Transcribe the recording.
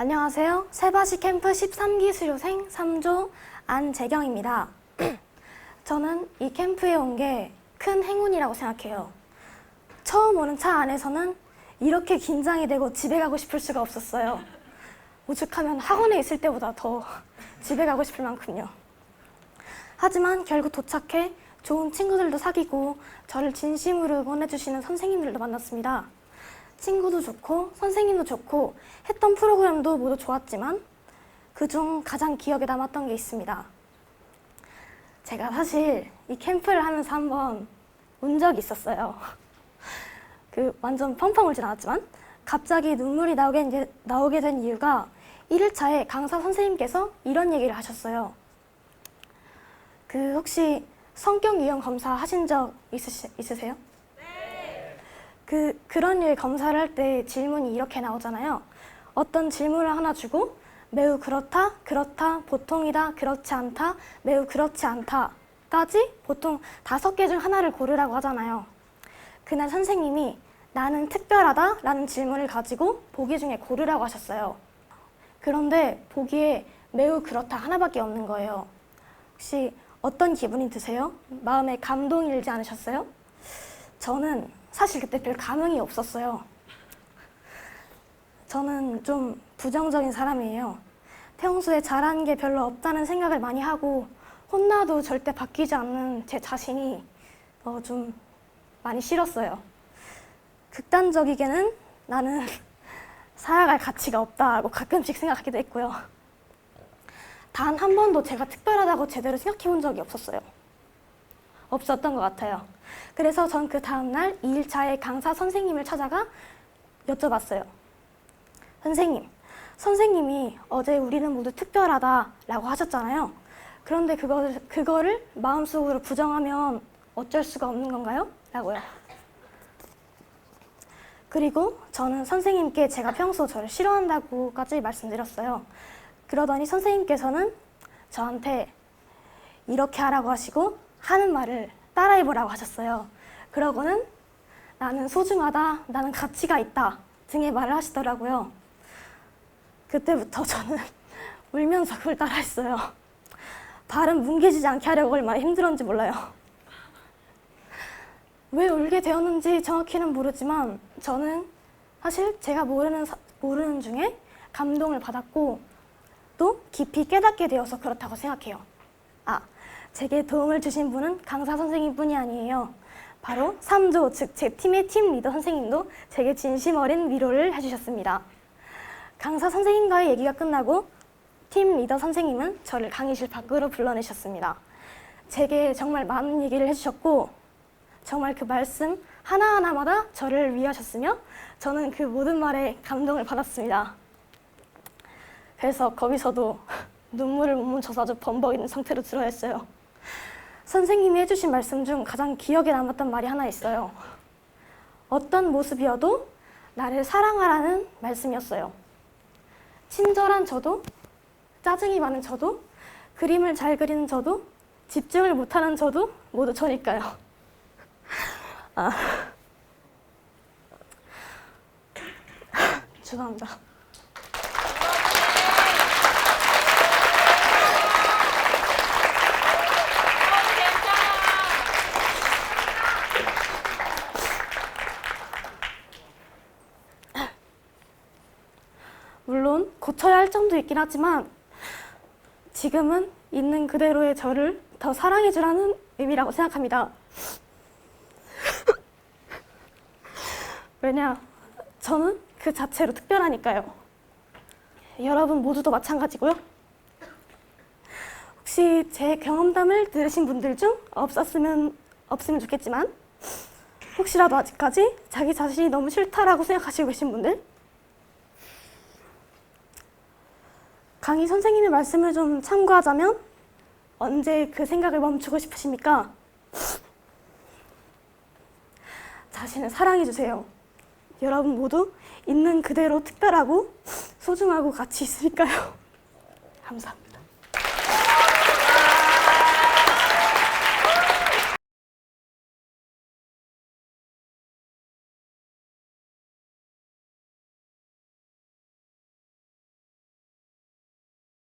안녕하세요. 세바시 캠프 13기 수료생 3조 안재경입니다. 저는 이 캠프에 온 게 큰 행운이라고 생각해요. 처음 오는 차 안에서는 이렇게 긴장이 되고 집에 가고 싶을 수가 없었어요. 오죽하면 학원에 있을 때보다 더 집에 가고 싶을 만큼요. 하지만 결국 도착해 좋은 친구들도 사귀고 저를 진심으로 응원해주시는 선생님들도 만났습니다. 친구도 좋고 선생님도 좋고 했던 프로그램도 모두 좋았지만 그중 가장 기억에 남았던 게 있습니다. 제가 사실 이 캠프를 하면서 한번 운 적이 있었어요. 그 완전 펑펑 울진 않았지만 갑자기 눈물이 나오게, 나오게 된 이유가 1일차에 강사 선생님께서 이런 얘기를 하셨어요. 그 혹시 성격 유형 검사 하신 적 있으시, 있으세요? 그 그런 일 검사를 할 때 질문이 이렇게 나오잖아요. 어떤 질문을 하나 주고 매우 그렇다, 그렇다, 보통이다, 그렇지 않다, 매우 그렇지 않다까지 보통 다섯 개 중 하나를 고르라고 하잖아요. 그날 선생님이 나는 특별하다 라는 질문을 가지고 보기 중에 고르라고 하셨어요. 그런데 보기에 매우 그렇다 하나밖에 없는 거예요. 혹시 어떤 기분이 드세요? 마음에 감동이 일지 않으셨어요? 저는 사실 그때 별 감흥이 없었어요. 저는 좀 부정적인 사람이에요. 평소에 잘하는 게 별로 없다는 생각을 많이 하고 혼나도 절대 바뀌지 않는 제 자신이 어, 좀 많이 싫었어요. 극단적이게는 나는 살아갈 가치가 없다고 가끔씩 생각하기도 했고요. 단 한 번도 제가 특별하다고 제대로 생각해 본 적이 없었어요. 없었던 것 같아요. 그래서 전 그 다음날 2일차에 강사 선생님을 찾아가 여쭤봤어요. 선생님, 선생님이 어제 우리는 모두 특별하다라고 하셨잖아요. 그런데 그거, 그거를 마음속으로 부정하면 어쩔 수가 없는 건가요? 라고요. 그리고 저는 선생님께 제가 평소 저를 싫어한다고까지 말씀드렸어요. 그러더니 선생님께서는 저한테 이렇게 하라고 하시고 하는 말을 따라해보라고 하셨어요. 그러고는 나는 소중하다, 나는 가치가 있다 등의 말을 하시더라고요. 그때부터 저는 울면서 그걸 따라했어요. 발은 뭉개지지 않게 하려고 얼마나 힘들었는지 몰라요. 왜 울게 되었는지 정확히는 모르지만 저는 사실 제가 모르는 사- 모르는 중에 감동을 받았고 또 깊이 깨닫게 되어서 그렇다고 생각해요. 아, 제게 도움을 주신 분은 강사 선생님뿐이 아니에요. 바로 3조 즉 제 팀의 팀 리더 선생님도 제게 진심 어린 위로를 해주셨습니다. 강사 선생님과의 얘기가 끝나고 팀 리더 선생님은 저를 강의실 밖으로 불러내셨습니다. 제게 정말 많은 얘기를 해주셨고 정말 그 말씀 하나하나마다 저를 위하셨으며 저는 그 모든 말에 감동을 받았습니다. 그래서 거기서도 눈물을 못 멈춰서 아주 범벅인 상태로 들어야 했어요. 선생님이 해주신 말씀 중 가장 기억에 남았던 말이 하나 있어요. 어떤 모습이어도 나를 사랑하라는 말씀이었어요. 친절한 저도, 짜증이 많은 저도, 그림을 잘 그리는 저도, 집중을 못하는 저도 모두 저니까요. 아. 죄송합니다. 물론 고쳐야 할 점도 있긴 하지만 지금은 있는 그대로의 저를 더 사랑해 주라는 의미라고 생각합니다. 왜냐, 저는 그 자체로 특별하니까요. 여러분 모두도 마찬가지고요. 혹시 제 경험담을 들으신 분들 중 없었으면 없으면 좋겠지만 혹시라도 아직까지 자기 자신이 너무 싫다라고 생각하시고 계신 분들 강의 선생님의 말씀을 좀 참고하자면 언제 그 생각을 멈추고 싶으십니까? 자신을 사랑해 주세요. 여러분 모두 있는 그대로 특별하고 소중하고 가치 있으니까요. 감사합니다.